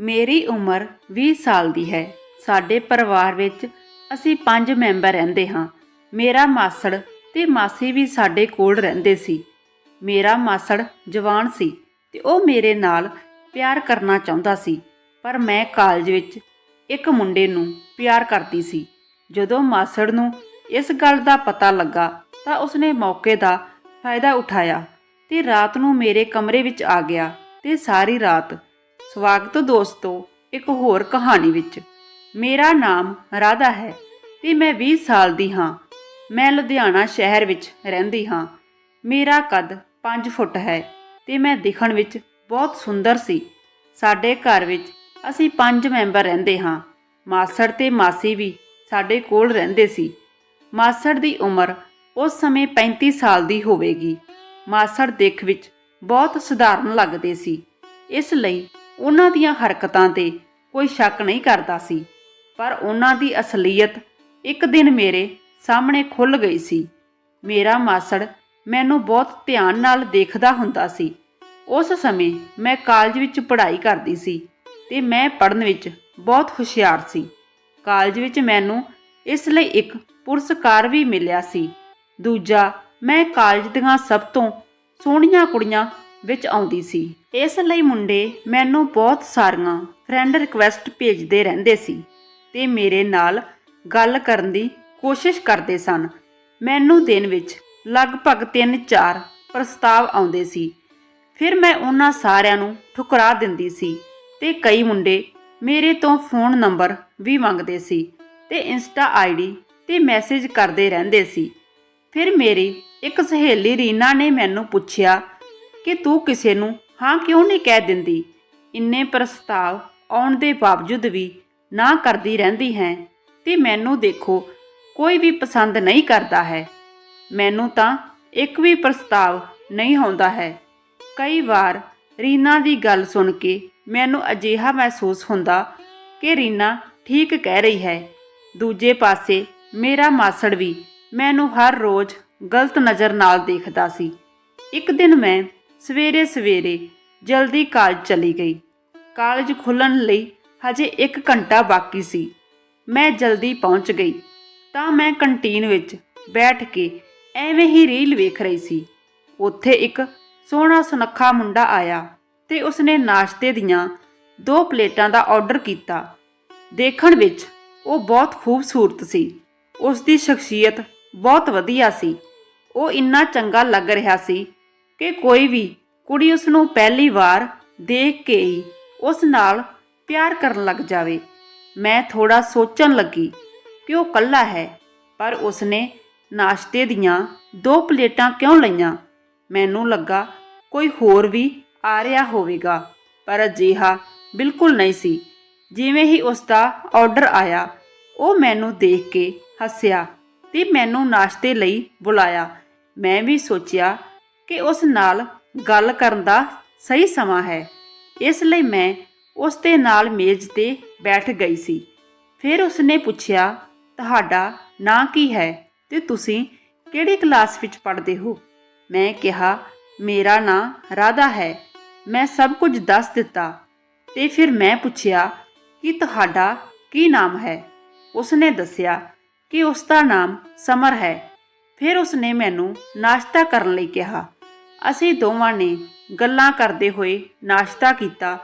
ਮੇਰੀ ਉਮਰ 20 ਸਾਲ ਦੀ ਹੈ। ਸਾਡੇ ਪਰਿਵਾਰ ਵਿੱਚ ਅਸੀਂ ਪੰਜ ਮੈਂਬਰ ਰਹਿੰਦੇ ਹਾਂ। ਮੇਰਾ ਮਾਸੜ ਤੇ ਮਾਸੀ ਵੀ ਸਾਡੇ ਕੋਲ ਰਹਿੰਦੇ ਸੀ। ਮੇਰਾ ਮਾਸੜ ਜਵਾਨ ਸੀ ਤੇ ਉਹ ਮੇਰੇ ਨਾਲ ਪਿਆਰ ਕਰਨਾ ਚਾਹੁੰਦਾ ਸੀ। ਪਰ ਮੈਂ ਕਾਲਜ ਵਿੱਚ ਇੱਕ ਮੁੰਡੇ ਨੂੰ ਪਿਆਰ ਕਰਦੀ ਸੀ। ਜਦੋਂ ਮਾਸੜ ਨੂੰ ਇਸ ਗੱਲ ਦਾ ਪਤਾ ਲੱਗਾ ਤਾਂ ਉਸਨੇ ਮੌਕੇ ਦਾ ਫਾਇਦਾ ਉਠਾਇਆ ਤੇ ਰਾਤ ਨੂੰ ਮੇਰੇ ਕਮਰੇ ਵਿੱਚ ਆ ਗਿਆ ਤੇ ਸਾਰੀ ਰਾਤ ਸਵਾਗਤ ਦੋਸਤੋ ਇੱਕ ਹੋਰ ਕਹਾਣੀ ਵਿੱਚ। ਮੇਰਾ ਨਾਮ ਰਾਧਾ ਹੈ ਤੇ ਮੈਂ 20 ਸਾਲ ਦੀ ਹਾਂ। ਮੈਂ ਲੁਧਿਆਣਾ ਸ਼ਹਿਰ ਵਿੱਚ ਰਹਿੰਦੀ ਹਾਂ। ਮੇਰਾ ਕੱਦ 5 ਫੁੱਟ ਹੈ ਤੇ ਮੈਂ ਦਿਖਣ ਵਿੱਚ ਬਹੁਤ ਸੁੰਦਰ ਸੀ। ਸਾਡੇ ਘਰ ਵਿੱਚ ਅਸੀਂ ਪੰਜ ਮੈਂਬਰ ਰਹਿੰਦੇ ਹਾਂ। ਮਾਸੜ ਤੇ ਮਾਸੀ ਵੀ ਸਾਡੇ ਕੋਲ ਰਹਿੰਦੇ ਸੀ। ਮਾਸੜ ਦੀ ਉਮਰ ਉਸ ਸਮੇਂ 35 ਸਾਲ ਦੀ ਹੋਵੇਗੀ। ਮਾਸੜ ਦਿੱਖ ਵਿੱਚ ਬਹੁਤ ਸਧਾਰਨ ਲੱਗਦੇ ਸੀ। ਇਸ ਲਈ ਉਹਨਾਂ ਦੀਆਂ ਹਰਕਤਾਂ ਤੇ ਕੋਈ ਸ਼ੱਕ ਨਹੀਂ ਕਰਦਾ ਸੀ। ਪਰ ਉਹਨਾਂ ਦੀ ਅਸਲੀਅਤ ਇੱਕ ਦਿਨ ਮੇਰੇ ਸਾਹਮਣੇ ਖੁੱਲ ਗਈ ਸੀ। ਮੇਰਾ ਮਾਸੜ ਮੈਨੂੰ ਬਹੁਤ ਧਿਆਨ ਨਾਲ ਦੇਖਦਾ ਹੁੰਦਾ ਸੀ। ਉਸ ਸਮੇਂ ਮੈਂ ਕਾਲਜ ਵਿੱਚ ਪੜ੍ਹਾਈ ਕਰਦੀ ਸੀ ਤੇ ਮੈਂ ਪੜ੍ਹਨ ਵਿੱਚ ਬਹੁਤ ਹੁਸ਼ਿਆਰ ਸੀ। ਕਾਲਜ ਵਿੱਚ ਮੈਨੂੰ ਇਸ ਲਈ ਇੱਕ ਪੁਰਸਕਾਰ ਵੀ ਮਿਲਿਆ ਸੀ। ਦੂਜਾ, ਮੈਂ ਕਾਲਜ ਦੀਆਂ ਸਭ ਤੋਂ ਸੋਹਣੀਆਂ ਕੁੜੀਆਂ ਵਿੱਚ ਆਉਂਦੀ ਸੀ। ਇਸ ਲਈ ਮੁੰਡੇ ਮੈਨੂੰ ਬਹੁਤ ਸਾਰੀਆਂ ਫਰੈਂਡ ਰਿਕੁਐਸਟ ਭੇਜਦੇ ਰਹਿੰਦੇ ਸੀ ਤੇ ਮੇਰੇ ਨਾਲ ਗੱਲ ਕਰਨ ਦੀ ਕੋਸ਼ਿਸ਼ ਕਰਦੇ ਸਨ। ਮੈਨੂੰ ਦਿਨ ਵਿੱਚ ਲਗਭਗ 3-4 ਪ੍ਰਸਤਾਵ ਆਉਂਦੇ ਸੀ। ਫਿਰ ਮੈਂ ਉਹਨਾਂ ਸਾਰਿਆਂ ਨੂੰ ਠੁਕਰਾ ਦਿੰਦੀ ਸੀ ਤੇ ਕਈ ਮੁੰਡੇ ਮੇਰੇ ਤੋਂ ਫੋਨ ਨੰਬਰ ਵੀ ਮੰਗਦੇ ਸੀ ਤੇ ਇੰਸਟਾ ਆਈਡੀ ਤੇ ਮੈਸੇਜ ਕਰਦੇ ਰਹਿੰਦੇ ਸੀ। ਫਿਰ ਮੇਰੀ ਇੱਕ ਸਹੇਲੀ ਰੀਨਾ ਨੇ ਮੈਨੂੰ ਪੁੱਛਿਆ ਕਿ ਤੂੰ ਕਿਸੇ ਨੂੰ ਹਾਂ ਕਿਉਂ ਨਹੀਂ ਕਹਿ ਦਿੰਦੀ? ਇੰਨੇ ਪ੍ਰਸਤਾਵ ਆਉਣ ਦੇ ਬਾਵਜੂਦ ਵੀ ਨਾ ਕਰਦੀ ਰਹਿੰਦੀ ਹੈ ਤੇ ਮੈਨੂੰ ਦੇਖੋ ਕੋਈ ਵੀ ਪਸੰਦ ਨਹੀਂ ਕਰਦਾ ਹੈ। ਮੈਨੂੰ ਤਾਂ ਇੱਕ ਵੀ ਪ੍ਰਸਤਾਵ ਨਹੀਂ ਆਉਂਦਾ ਹੈ। ਕਈ ਵਾਰ ਰੀਨਾ ਦੀ ਗੱਲ ਸੁਣ ਕੇ ਮੈਨੂੰ ਅਜੀਹਾ ਮਹਿਸੂਸ ਹੁੰਦਾ ਕਿ ਰੀਨਾ ਠੀਕ ਕਹਿ ਰਹੀ ਹੈ। ਦੂਜੇ ਪਾਸੇ ਮੇਰਾ ਮਾਸੜ ਵੀ ਮੈਨੂੰ ਹਰ ਰੋਜ਼ ਗਲਤ ਨਜ਼ਰ ਨਾਲ ਦੇਖਦਾ ਸੀ। ਇੱਕ ਦਿਨ ਮੈਂ ਸਵੇਰੇ ਸਵੇਰੇ ਜਲਦੀ ਕਾਲਜ ਚਲੀ ਗਈ। ਕਾਲਜ ਖੁੱਲਣ ਲਈ ਹਜੇ 1 ਘੰਟਾ ਬਾਕੀ ਸੀ। ਮੈਂ ਜਲਦੀ ਪਹੁੰਚ ਗਈ। ਤਾਂ ਮੈਂ ਕੰਟੀਨ ਵਿੱਚ ਬੈਠ ਕੇ ਐਵੇਂ ਹੀ ਰੀਲ ਵੇਖ ਰਹੀ ਸੀ। ਉੱਥੇ ਇੱਕ ਸੋਹਣਾ ਸੁਨੱਖਾ ਮੁੰਡਾ ਆਇਆ ਤੇ ਉਸਨੇ ਨਾਸ਼ਤੇ ਦੀਆਂ ਦੋ ਪਲੇਟਾਂ ਦਾ ਆਰਡਰ ਕੀਤਾ। ਦੇਖਣ ਵਿੱਚ ਉਹ ਬਹੁਤ ਖੂਬਸੂਰਤ ਸੀ। ਉਸ ਦੀ ਸ਼ਖਸੀਅਤ ਬਹੁਤ ਵਧੀਆ ਸੀ। ਉਹ ਇੰਨਾ ਚੰਗਾ ਲੱਗ ਰਿਹਾ ਸੀ ਕਿ ਕੋਈ ਵੀ ਕੁੜੀ ਉਸ ਨੂੰ ਪਹਿਲੀ ਵਾਰ ਦੇਖ ਕੇ ਹੀ ਉਸ ਨਾਲ ਪਿਆਰ ਕਰਨ ਲੱਗ ਜਾਵੇ। ਮੈਂ ਥੋੜਾ ਸੋਚਣ ਲੱਗੀ ਕਿ ਉਹ ਕੱਲਾ ਹੈ, ਪਰ ਉਸਨੇ ਨਾਸ਼ਤੇ ਦੀਆਂ ਦੋ ਪਲੇਟਾਂ ਕਿਉਂ ਲਈਆਂ? ਮੈਨੂੰ ਲੱਗਾ ਕੋਈ ਹੋਰ ਵੀ ਆ ਰਿਹਾ ਹੋਵੇਗਾ, ਪਰ ਅਜਿਹਾ ਬਿਲਕੁਲ ਨਹੀਂ ਸੀ। ਜਿਵੇਂ ਹੀ ਉਸ ਦਾ ਆਰਡਰ ਆਇਆ, ਉਹ ਮੈਨੂੰ ਦੇਖ ਕੇ ਹੱਸਿਆ ਤੇ ਮੈਨੂੰ ਨਾਸ਼ਤੇ ਲਈ ਬੁਲਾਇਆ। ਮੈਂ ਵੀ ਸੋਚਿਆ ਕਿ ਉਸ ਨਾਲ ਗੱਲ ਕਰਨ ਦਾ ਸਹੀ ਸਮਾਂ ਹੈ। ਇਸ ਲਈ ਮੈਂ ਉਸ ਦੇ ਨਾਲ ਮੇਜ਼ ਤੇ ਬੈਠ ਗਈ ਸੀ। ਫਿਰ ਉਸਨੇ ਪੁੱਛਿਆ, ਤੁਹਾਡਾ ਨਾਂ ਕੀ ਹੈ ਤੇ ਤੁਸੀਂ ਕਿਹੜੀ ਕਲਾਸ ਵਿੱਚ ਪੜ੍ਹਦੇ ਹੋ? ਮੈਂ ਕਿਹਾ, ਮੇਰਾ ਨਾਂ ਰਾਧਾ ਹੈ। ਮੈਂ ਸਭ ਕੁਝ ਦੱਸ ਦਿੱਤਾ। ਤੇ ਫਿਰ ਮੈਂ ਪੁੱਛਿਆ, ਕਿ ਤੁਹਾਡਾ ਕੀ ਨਾਮ ਹੈ? ਉਸਨੇ ਦੱਸਿਆ, ਕਿ ਉਸ ਦਾ ਨਾਮ ਸਮਰ ਹੈ। ਫਿਰ ਉਸਨੇ ਮੈਨੂੰ ਨਾਸ਼ਤਾ ਕਰਨ ਲਈ ਕਿਹਾ। ਅਸੀਂ ਦੋਵਾਂ ਨੇ ਗੱਲਾਂ ਕਰਦੇ ਹੋਏ ਨਾਸ਼ਤਾ ਕੀਤਾ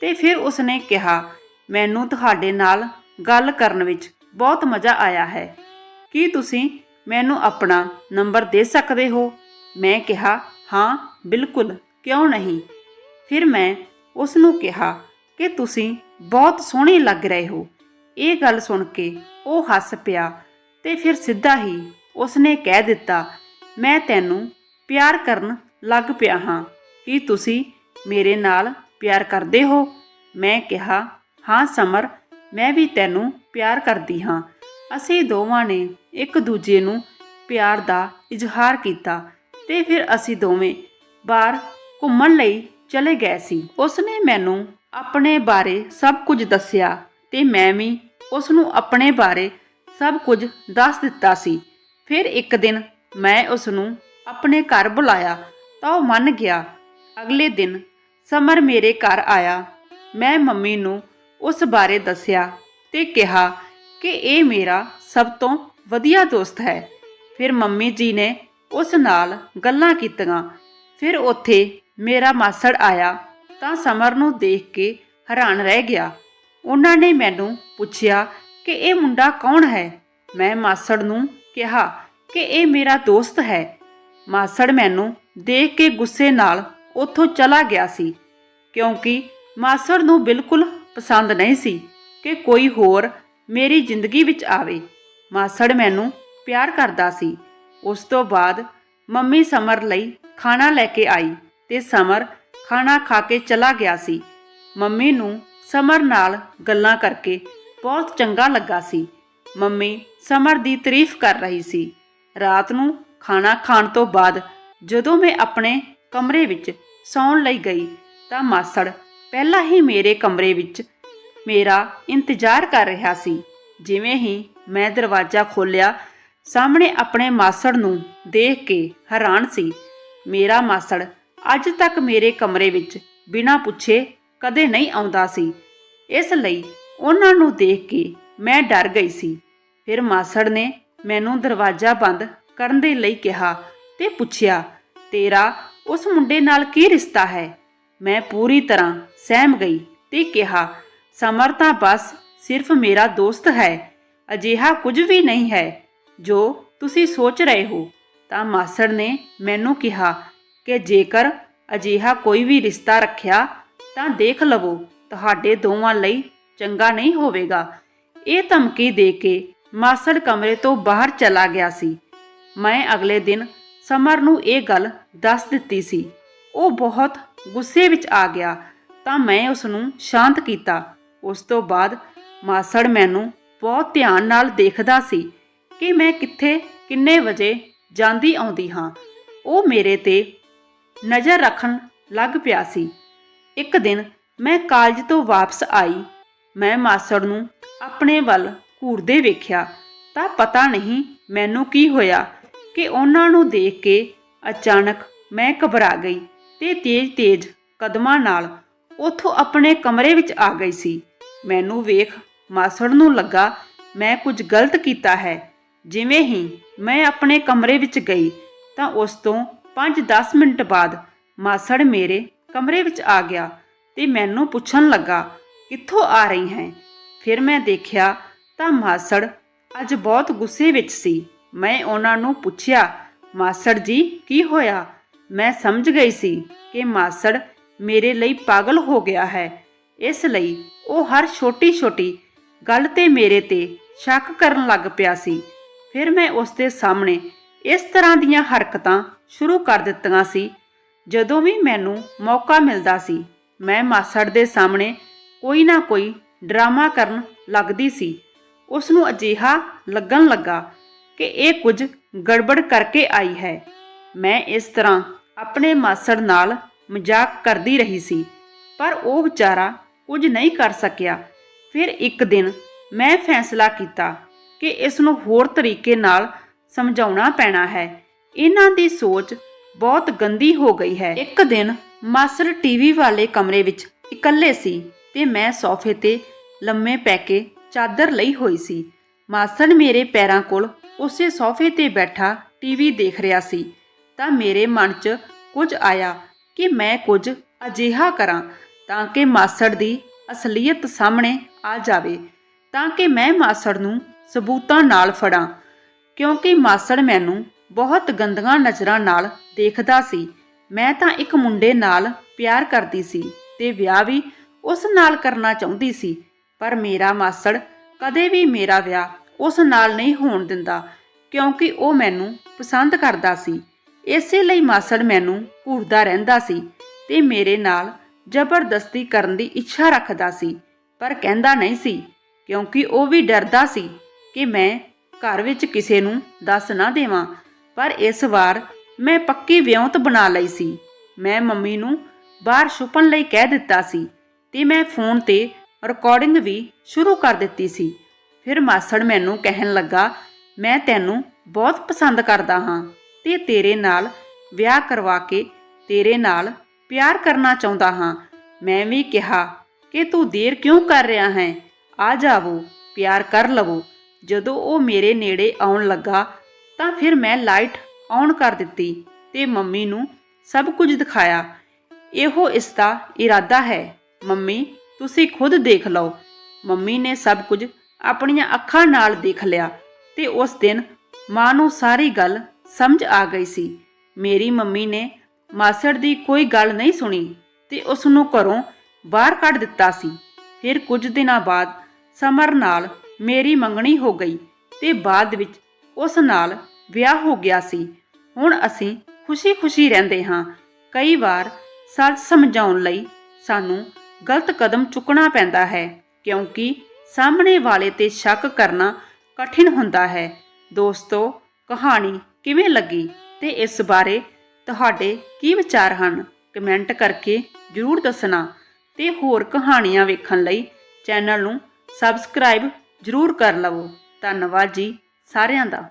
ਤੇ ਫਿਰ ਉਸਨੇ ਕਿਹਾ, ਮੈਨੂੰ ਤੁਹਾਡੇ ਨਾਲ ਗੱਲ ਕਰਨ ਵਿੱਚ ਬਹੁਤ ਮਜ਼ਾ ਆਇਆ ਹੈ। ਕੀ ਤੁਸੀਂ ਮੈਨੂੰ ਆਪਣਾ ਨੰਬਰ ਦੇ ਸਕਦੇ ਹੋ? ਮੈਂ ਕਿਹਾ, ਹਾਂ, ਬਿਲਕੁਲ, ਕਿਉਂ ਨਹੀਂ? ਫਿਰ ਮੈਂ ਉਸ ਨੂੰ ਕਿਹਾ ਕਿ ਤੁਸੀਂ ਬਹੁਤ ਸੋਹਣੇ ਲੱਗ ਰਹੇ ਹੋ। ਇਹ ਗੱਲ ਸੁਣ ਕੇ ਉਹ ਹੱਸ ਪਿਆ ਤੇ ਫਿਰ ਸਿੱਧਾ ਹੀ ਉਸਨੇ ਕਹਿ ਦਿੱਤਾ, ਮੈਂ ਤੈਨੂੰ ਪਿਆਰ ਕਰਨ ਲੱਗ ਪਿਆ ਹਾਂ। ਕੀ ਤੁਸੀਂ ਮੇਰੇ ਨਾਲ ਪਿਆਰ ਕਰਦੇ ਹੋ? ਮੈਂ ਕਿਹਾ, ਹਾਂ ਸਮਰ, ਮੈਂ ਵੀ ਤੈਨੂੰ ਪਿਆਰ ਕਰਦੀ ਹਾਂ। ਅਸੀਂ ਦੋਵਾਂ ਨੇ ਇੱਕ ਦੂਜੇ ਨੂੰ ਪਿਆਰ ਦਾ ਇਜ਼ਹਾਰ ਕੀਤਾ ਤੇ ਫਿਰ ਅਸੀਂ ਦੋਵੇਂ ਬਾਹਰ ਘੁੰਮਣ ਲਈ ਚਲੇ ਗਏ ਸੀ। ਉਸਨੇ ਮੈਨੂੰ ਆਪਣੇ ਬਾਰੇ ਸਭ ਕੁਝ ਦੱਸਿਆ ਤੇ ਮੈਂ ਵੀ ਉਸ ਨੂੰ ਆਪਣੇ ਬਾਰੇ ਸਭ ਕੁਝ ਦੱਸ ਦਿੱਤਾ ਸੀ। ਫਿਰ ਇੱਕ ਦਿਨ ਮੈਂ ਉਸ ਨੂੰ ਆਪਣੇ ਘਰ ਬੁਲਾਇਆ ਤਾਂ ਉਹ ਮੰਨ ਗਿਆ। ਅਗਲੇ ਦਿਨ ਸਮਰ ਮੇਰੇ ਘਰ ਆਇਆ। ਮੈਂ ਮੰਮੀ ਨੂੰ ਉਸ ਬਾਰੇ ਦੱਸਿਆ ਤੇ ਕਿਹਾ ਕਿ ਇਹ ਮੇਰਾ ਸਭ ਤੋਂ ਵਧੀਆ ਦੋਸਤ ਹੈ। ਫਿਰ ਮੰਮੀ ਜੀ ਨੇ ਉਸ ਨਾਲ ਗੱਲਾਂ ਕੀਤੀਆਂ। ਫਿਰ ਉੱਥੇ ਮੇਰਾ ਮਾਸੜ ਆਇਆ ਤਾਂ ਸਮਰ ਨੂੰ ਦੇਖ ਕੇ ਹੈਰਾਨ ਰਹਿ ਗਿਆ। ਉਹਨਾਂ ਨੇ ਮੈਨੂੰ ਪੁੱਛਿਆ ਕਿ ਇਹ ਮੁੰਡਾ ਕੌਣ ਹੈ? ਮੈਂ ਮਾਸੜ ਨੂੰ ਕਿਹਾ ਕਿ ਇਹ ਮੇਰਾ ਦੋਸਤ ਹੈ। ਮਾਸੜ ਮੈਨੂੰ ਦੇਖ ਕੇ ਗੁੱਸੇ ਨਾਲ ਉੱਥੋਂ ਚਲਾ ਗਿਆ ਸੀ, ਕਿਉਂਕਿ ਮਾਸੜ ਨੂੰ ਬਿਲਕੁਲ ਪਸੰਦ ਨਹੀਂ ਸੀ ਕਿ ਕੋਈ ਹੋਰ ਮੇਰੀ ਜ਼ਿੰਦਗੀ ਵਿੱਚ ਆਵੇ। ਮਾਸੜ ਮੈਨੂੰ ਪਿਆਰ ਕਰਦਾ ਸੀ। ਉਸ ਤੋਂ ਬਾਅਦ ਮੰਮੀ ਸਮਰ ਲਈ ਖਾਣਾ ਲੈ ਕੇ ਆਈ ਤੇ ਸਮਰ ਖਾਣਾ ਖਾ ਕੇ ਚਲਾ ਗਿਆ ਸੀ। ਮੰਮੀ ਨੂੰ ਸਮਰ ਨਾਲ ਗੱਲਾਂ ਕਰਕੇ ਬਹੁਤ ਚੰਗਾ ਲੱਗਾ ਸੀ। ਮੰਮੀ ਸਮਰ ਦੀ ਤਾਰੀਫ ਕਰ ਰਹੀ ਸੀ। ਰਾਤ ਨੂੰ ਖਾਣਾ ਖਾਣ ਤੋਂ ਬਾਅਦ ਜਦੋਂ ਮੈਂ ਆਪਣੇ ਕਮਰੇ ਵਿੱਚ ਸੌਣ ਲਈ ਗਈ ਤਾਂ ਮਾਸੜ ਪਹਿਲਾਂ ਹੀ ਮੇਰੇ ਕਮਰੇ ਵਿੱਚ ਮੇਰਾ ਇੰਤਜ਼ਾਰ ਕਰ ਰਿਹਾ ਸੀ। ਜਿਵੇਂ ਹੀ ਮੈਂ ਦਰਵਾਜ਼ਾ ਖੋਲ੍ਹਿਆ, ਸਾਹਮਣੇ ਆਪਣੇ ਮਾਸੜ ਨੂੰ ਦੇਖ ਕੇ ਹੈਰਾਨ ਸੀ। ਮੇਰਾ ਮਾਸੜ ਅੱਜ ਤੱਕ ਮੇਰੇ ਕਮਰੇ ਵਿੱਚ ਬਿਨਾਂ ਪੁੱਛੇ ਕਦੇ ਨਹੀਂ ਆਉਂਦਾ ਸੀ। ਇਸ ਲਈ ਉਹਨਾਂ ਨੂੰ ਦੇਖ ਕੇ ਮੈਂ ਡਰ ਗਈ ਸੀ। ਫਿਰ ਮਾਸੜ ਨੇ ਮੈਨੂੰ ਦਰਵਾਜ਼ਾ ਬੰਦ ਕਰਨ ਦੇ ਲਈ ਕਿਹਾ ਤੇ ਪੁੱਛਿਆ, ਤੇਰਾ ਉਸ ਮੁੰਡੇ ਨਾਲ ਕੀ ਰਿਸ਼ਤਾ ਹੈ? ਮੈਂ ਪੂਰੀ ਤਰ੍ਹਾਂ ਸਹਿਮ ਗਈ ਤੇ ਕਿਹਾ, ਸਮਰ ਤਾਂ ਬਸ ਸਿਰਫ ਮੇਰਾ ਦੋਸਤ ਹੈ, ਅਜਿਹਾ ਕੁਝ ਵੀ ਨਹੀਂ ਹੈ। ਜੋ ਤੁਸੀਂ ਸੋਚ ਰਹੇ ਹੋ। ਤਾਂ ਮਾਸੜ ਨੇ ਮੈਨੂੰ ਕਿਹਾ ਕਿ ਜੇਕਰ ਅਜਿਹਾ ਕੋਈ ਵੀ ਰਿਸ਼ਤਾ ਰੱਖਿਆ, ਤਾਂ ਦੇਖ ਲਵੋ, ਤੁਹਾਡੇ ਦੋਵਾਂ ਲਈ ਚੰਗਾ ਨਹੀਂ ਹੋਵੇਗਾ। ਇਹ ਧਮਕੀ ਦੇ ਕੇ ਮਾਸੜ ਕਮਰੇ ਤੋਂ ਬਾਹਰ ਚਲਾ ਗਿਆ ਸੀ। ਮੈਂ ਅਗਲੇ ਦਿਨ ਸਮਰ ਨੂੰ ਇਹ ਗੱਲ ਦੱਸ ਦਿੱਤੀ ਸੀ। ਉਹ ਬਹੁਤ ਗੁੱਸੇ ਵਿੱਚ ਆ ਗਿਆ, ਤਾਂ ਮੈਂ ਉਸ ਨੂੰ ਸ਼ਾਂਤ ਕੀਤਾ। ਉਸ ਤੋਂ ਬਾਅਦ ਮਾਸੜ ਮੈਨੂੰ ਬਹੁਤ ਧਿਆਨ ਨਾਲ ਦੇਖਦਾ ਸੀ ਕਿ ਮੈਂ ਕਿੱਥੇ, ਕਿੰਨੇ ਵਜੇ ਜਾਂਦੀ ਆਉਂਦੀ ਹਾਂ। ਉਹ ਮੇਰੇ ਤੇ ਨਜ਼ਰ ਰੱਖਣ ਲੱਗ ਪਿਆ ਸੀ। ਇੱਕ ਦਿਨ ਮੈਂ ਕਾਲਜ ਤੋਂ ਵਾਪਸ ਆਈ। ਮੈਂ ਮਾਸੜ ਨੂੰ ਆਪਣੇ ਵੱਲ ਘੂਰਦੇ ਵੇਖਿਆ, ਤਾਂ ਪਤਾ ਨਹੀਂ ਮੈਨੂੰ ਕੀ ਹੋਇਆ। ਕਿ ਉਹਨਾਂ ਨੂੰ ਦੇਖ ਕੇ ਅਚਾਨਕ ਮੈਂ ਘਬਰਾ ਗਈ ਤੇ ਤੇਜ਼-ਤੇਜ਼ ਕਦਮਾਂ ਨਾਲ ਉੱਥੋਂ ਆਪਣੇ ਕਮਰੇ ਵਿੱਚ ਆ ਗਈ ਸੀ। ਮੈਨੂੰ ਵੇਖ ਮਾਸੜ ਨੂੰ ਲੱਗਾ, ਮੈਂ ਕੁਝ ਗਲਤ ਕੀਤਾ ਹੈ। ਜਿਵੇਂ ਹੀ ਮੈਂ ਆਪਣੇ ਕਮਰੇ ਵਿੱਚ ਗਈ ਤਾਂ ਉਸ ਤੋਂ 5-10 ਮਿੰਟ ਬਾਅਦ ਮਾਸੜ ਮੇਰੇ ਕਮਰੇ ਵਿੱਚ ਆ ਗਿਆ ਤੇ ਮੈਨੂੰ ਪੁੱਛਣ ਲੱਗਾ, ਕਿੱਥੋਂ ਆ ਰਹੀ ਹੈ? ਫਿਰ ਮੈਂ ਦੇਖਿਆ ਤਾਂ ਮਾਸੜ ਅੱਜ ਬਹੁਤ ਗੁੱਸੇ ਵਿੱਚ ਸੀ। ਮੈਂ ਉਹਨਾਂ ਨੂੰ ਪੁੱਛਿਆ, ਮਾਸੜ ਜੀ, ਕੀ ਹੋਇਆ? ਮੈਂ ਸਮਝ ਗਈ ਸੀ ਕਿ ਮਾਸੜ ਮੇਰੇ ਲਈ ਪਾਗਲ ਹੋ ਗਿਆ ਹੈ। ਇਸ ਲਈ ਉਹ ਹਰ ਛੋਟੀ-ਛੋਟੀ ਗੱਲ ਤੇ ਮੇਰੇ ਤੇ ਸ਼ੱਕ ਕਰਨ ਲੱਗ ਪਿਆ ਸੀ। ਫਿਰ ਮੈਂ ਉਸ ਦੇ ਸਾਹਮਣੇ ਇਸ ਤਰ੍ਹਾਂ ਦੀਆਂ ਹਰਕਤਾਂ ਸ਼ੁਰੂ ਕਰ ਦਿੱਤੀਆਂ ਸੀ, ਜਦੋਂ ਵੀ ਮੈਨੂੰ ਮੌਕਾ ਮਿਲਦਾ ਸੀ। ਮੈਂ ਮਾਸੜ ਦੇ ਸਾਹਮਣੇ ਕੋਈ ਨਾ ਕੋਈ ਡਰਾਮਾ ਕਰਨ ਲੱਗਦੀ ਸੀ। ਉਸ ਨੂੰ ਅਜੀਹਾ ਲੱਗਣ ਲੱਗਾ ਕਿ ਇਹ ਕੁਝ ਗੜਬੜ ਕਰਕੇ ਆਈ ਹੈ। ਮੈਂ ਇਸ ਤਰ੍ਹਾਂ ਆਪਣੇ ਮਾਸੜ ਨਾਲ ਮਜ਼ਾਕ ਕਰਦੀ ਰਹੀ ਸੀ, ਪਰ ਉਹ ਵਿਚਾਰਾ ਕੁਝ ਨਹੀਂ ਕਰ ਸਕਿਆ। ਫਿਰ ਇੱਕ ਦਿਨ ਮੈਂ ਫੈਸਲਾ ਕੀਤਾ ਕਿ ਇਸ ਨੂੰ ਹੋਰ ਤਰੀਕੇ ਨਾਲ ਸਮਝਾਉਣਾ ਪੈਣਾ ਹੈ। ਇਹਨਾਂ ਦੀ ਸੋਚ ਬਹੁਤ ਗੰਦੀ ਹੋ ਗਈ ਹੈ। ਇੱਕ ਦਿਨ ਮਾਸਰ ਟੀਵੀ ਵਾਲੇ ਕਮਰੇ ਵਿੱਚ ਇਕੱਲੇ ਸੀ ਤੇ ਮੈਂ ਸੋਫੇ ਤੇ ਲੰਮੇ ਪੈ ਕੇ ਚਾਦਰ ਲਈ ਹੋਈ ਸੀ। ਮਾਸੜ ਮੇਰੇ ਪੈਰਾਂ ਕੋਲ ਉਸੇ ਸੋਫੇ ਤੇ ਬੈਠਾ ਟੀਵੀ ਦੇਖ ਰਿਹਾ ਸੀ। ਤਾਂ ਮੇਰੇ ਮਨ 'ਚ ਕੁਝ ਆਇਆ ਕਿ ਮੈਂ ਕੁਝ ਅਜਿਹਾ ਕਰਾਂ ਤਾਂ ਕਿ ਮਾਸੜ ਦੀ ਅਸਲੀਅਤ ਸਾਹਮਣੇ ਆ ਜਾਵੇ, ਤਾਂ ਕਿ ਮੈਂ ਮਾਸੜ ਨੂੰ ਸਬੂਤਾਂ ਨਾਲ ਫੜਾਂ, ਕਿਉਂਕਿ ਮਾਸੜ ਮੈਨੂੰ ਬਹੁਤ ਗੰਦੀਆਂ ਨਜ਼ਰਾਂ ਨਾਲ ਦੇਖਦਾ ਸੀ। ਮੈਂ ਤਾਂ ਇੱਕ ਮੁੰਡੇ ਨਾਲ ਪਿਆਰ ਕਰਦੀ ਸੀ ਤੇ ਵਿਆਹ ਵੀ ਉਸ ਨਾਲ ਕਰਨਾ ਚਾਹੁੰਦੀ ਸੀ, ਪਰ ਮੇਰਾ ਮਾਸੜ ਕਦੇ ਵੀ ਮੇਰਾ ਵਿਆਹ ਉਸ ਨਾਲ ਨਹੀਂ ਹੋਣ ਦਿੰਦਾ, ਕਿਉਂਕਿ ਉਹ ਮੈਨੂੰ ਪਸੰਦ ਕਰਦਾ ਸੀ। ਇਸੇ ਲਈ ਮਾਸੜ ਮੈਨੂੰ ਘੂਰਦਾ ਰਹਿੰਦਾ ਸੀ ਤੇ ਮੇਰੇ ਨਾਲ ਜ਼ਬਰਦਸਤੀ ਕਰਨ ਦੀ ਇੱਛਾ ਰੱਖਦਾ ਸੀ, ਪਰ ਕਹਿੰਦਾ ਨਹੀਂ ਸੀ, ਕਿਉਂਕਿ ਉਹ ਵੀ ਡਰਦਾ ਸੀ ਕਿ ਮੈਂ ਘਰ ਵਿੱਚ ਕਿਸੇ ਨੂੰ ਦੱਸ ਨਾ ਦੇਵਾਂ। ਪਰ ਇਸ ਵਾਰ ਮੈਂ ਪੱਕੀ ਵਿਉਂਤ ਬਣਾ ਲਈ ਸੀ। ਮੈਂ ਮੰਮੀ ਨੂੰ ਬਾਹਰ ਛੁਪਣ ਲਈ ਕਹਿ ਦਿੱਤਾ ਸੀ ਤੇ ਮੈਂ ਫੋਨ ਤੇ ਰਿਕਾਰਡਿੰਗ ਵੀ ਸ਼ੁਰੂ ਕਰ ਦਿੱਤੀ ਸੀ। ਫਿਰ ਮਾਸੜ ਮੈਨੂੰ ਕਹਿਣ ਲੱਗਾ, ਮੈਂ ਤੈਨੂੰ ਬਹੁਤ ਪਸੰਦ ਕਰਦਾ ਹਾਂ ਤੇ ਤੇਰੇ ਨਾਲ ਵਿਆਹ ਕਰਵਾ ਕੇ ਤੇਰੇ ਨਾਲ ਪਿਆਰ ਕਰਨਾ ਚਾਹੁੰਦਾ ਹਾਂ। ਮੈਂ ਵੀ ਕਿਹਾ ਕਿ ਤੂੰ ਦੇਰ ਕਿਉਂ ਕਰ ਰਿਹਾ ਹੈ? ਆ ਜਾਵੋ, ਪਿਆਰ ਕਰ ਲਵੋ। ਜਦੋਂ ਉਹ ਮੇਰੇ ਨੇੜੇ ਆਉਣ ਲੱਗਾ ਤਾਂ ਫਿਰ ਮੈਂ ਲਾਈਟ ਔਨ ਕਰ ਦਿੱਤੀ ਤੇ ਮੰਮੀ ਨੂੰ ਸਭ ਕੁਝ ਦਿਖਾਇਆ। ਇਹੋ ਇਸ ਦਾ ਇਰਾਦਾ ਹੈ। ਮੰਮੀ, ਤੁਸੀਂ ਖੁਦ ਦੇਖ ਲਓ। ਮੰਮੀ ਨੇ ਸਭ ਕੁਝ ਆਪਣੀਆਂ ਅੱਖਾਂ ਨਾਲ ਦੇਖ ਲਿਆ ਤੇ ਉਸ ਦਿਨ ਮਾਂ ਨੂੰ ਸਾਰੀ ਗੱਲ ਸਮਝ ਆ ਗਈ ਸੀ। ਮੇਰੀ ਮੰਮੀ ਨੇ ਮਾਸੜ ਦੀ ਕੋਈ ਗੱਲ ਨਹੀਂ ਸੁਣੀ ਤੇ ਉਸ ਨੂੰ ਘਰੋਂ ਬਾਹਰ ਕੱਢ ਦਿੱਤਾ ਸੀ। ਫਿਰ ਕੁਝ ਦਿਨਾਂ ਬਾਅਦ ਸਮਰ ਨਾਲ ਮੇਰੀ ਮੰਗਣੀ ਹੋ ਗਈ ਤੇ ਬਾਅਦ ਵਿੱਚ ਉਸ ਨਾਲ ਵਿਆਹ ਹੋ ਗਿਆ ਸੀ। ਹੁਣ ਅਸੀਂ ਖੁਸ਼ੀ-ਖੁਸ਼ੀ ਰਹਿੰਦੇ ਹਾਂ। ਕਈ ਵਾਰ ਸੱਚ ਸਮਝਾਉਣ ਲਈ ਸਾਨੂੰ ਗਲਤ ਕਦਮ ਚੁੱਕਣਾ ਪੈਂਦਾ ਹੈ ਕਿਉਂਕਿ ਸਾਹਮਣੇ ਵਾਲੇ ਤੇ ਸ਼ੱਕ ਕਰਨਾ ਕਠਿਨ ਹੁੰਦਾ ਹੈ। ਦੋਸਤੋ, ਕਹਾਣੀ ਕਿਵੇਂ ਲੱਗੀ ਤੇ ਇਸ ਬਾਰੇ ਤੁਹਾਡੇ ਕੀ ਵਿਚਾਰ ਹਨ? ਕਮੈਂਟ ਕਰਕੇ ਜਰੂਰ ਦੱਸਣਾ ਤੇ ਹੋਰ ਕਹਾਣੀਆਂ ਵੇਖਣ ਲਈ ਚੈਨਲ ਨੂੰ ਸਬਸਕ੍ਰਾਈਬ ਜਰੂਰ ਕਰ ਲਵੋ। ਧੰਨਵਾਦ ਜੀ ਸਾਰਿਆਂ ਦਾ।